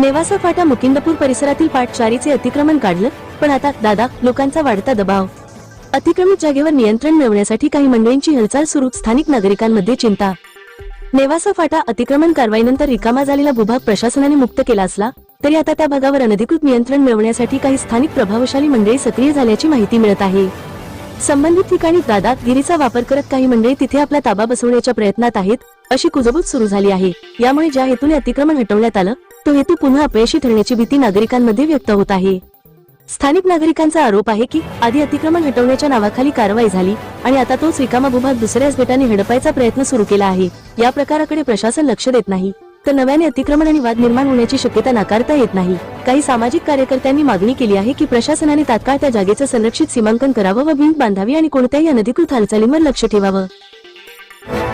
नेवासा फाटा मुकिंदपूर परिसरातील पाटचारीचे अतिक्रमण काढलं पण आता दादा लोकांचा वाढता दबाव. अतिक्रमित जागेवर नियंत्रण मिळवण्यासाठी काही मंडळींची हालचाल सुरू स्थानिक नागरिकांमध्ये चिंता. नेवासा फाटा अतिक्रमण कारवाईनंतर रिकामा झालेला भूभाग प्रशासनाने मुक्त केला असला तरी आता त्या भागावर अनधिकृत नियंत्रण मिळवण्यासाठी काही स्थानिक प्रभावशाली मंडळी सक्रिय झाल्याची माहिती मिळत आहे. संबंधित ठिकाणी दादागिरीचा वापर करत काही मंडळी तिथे आपला ताबा बसवण्याच्या प्रयत्नात आहेत अशी कुजबूज सुरू झाली आहे. यामुळे ज्या हेतूने अतिक्रमण हटवण्यात आलं तो हेतू पुन्हा अपयशी ठरण्याची भीती नागरिकांमध्ये व्यक्त होत आहे. स्थानिक नागरिकांचा आरोप आहे की आधी अतिक्रमण हटवण्याच्या नावाखाली कारवाई झाली आणि आता तोच रिकामा भूभाग दुसऱ्याच गटाने हडपायचा प्रयत्न सुरू केला आहे. या प्रकाराकडे प्रशासन लक्ष देत नाही. तर नव्याने अतिक्रमण आणि वाद निर्माण होण्याची शक्यता नाकारता येत नाही. काही सामाजिक कार्यकर्त्यांनी मागणी केली आहे की प्रशासनाने तात्काळ त्या जागेचं संरक्षित सीमांकन करावं व भिंत बांधावी आणि कोणत्याही अनधिकृत हालचालींवर लक्ष ठेवावं.